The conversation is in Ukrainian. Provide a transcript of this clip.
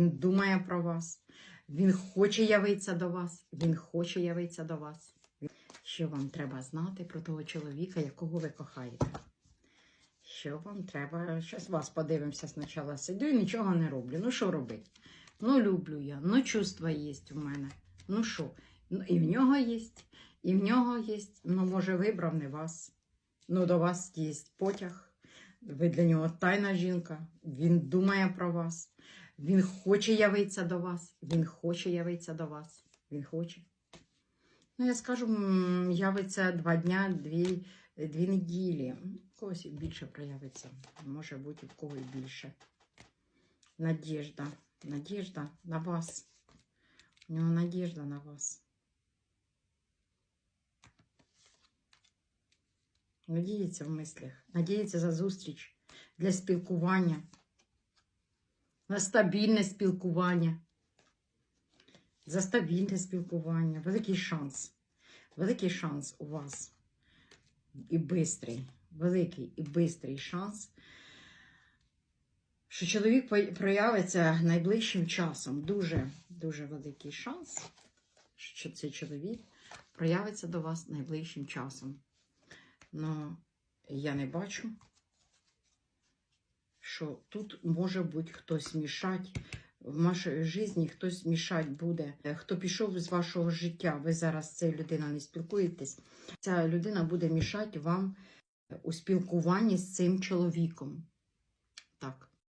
Він думає про вас. Він хоче явитися до вас. Він хоче явитися до вас. Що вам треба знати про того чоловіка, якого ви кохаєте? Що вам треба? Щось вас подивимося спочатку. Сидю і нічого не роблю. Ну що робити? Ну, люблю я, ну чувства є в мене. Ну що? Ну, і в нього є, і в нього є. Ну, може, вибрав не вас. Ну, до вас є потяг. Ви для нього тайна жінка. Він думає про вас. Він хоче явитися до вас. Він хоче явитися до вас. Він хоче. Ну, я скажу, м, явиться два дня, дві, дві неділі. У Когось і більше проявиться. Може бути, в кого і більше. Надіжда. Надіжда на вас. У нього надіжда на вас. Надіється в мислях, надіється за зустріч для спілкування, На стабільне спілкування. За стабільне спілкування. Великий шанс. Великий шанс у вас. І бистрий, великий і бистрий шанс, що чоловік проявиться найближчим часом. Дуже, дуже великий шанс, що цей чоловік проявиться до вас найближчим часом. Но я не бачу, що тут може бути хтось мішать. В вашій житті хтось мішать буде. Е, Хто пішов з вашого життя, ви зараз з цією людиною не спілкуєтесь. Ця людина буде мішати вам у спілкуванні з цим чоловіком. Так.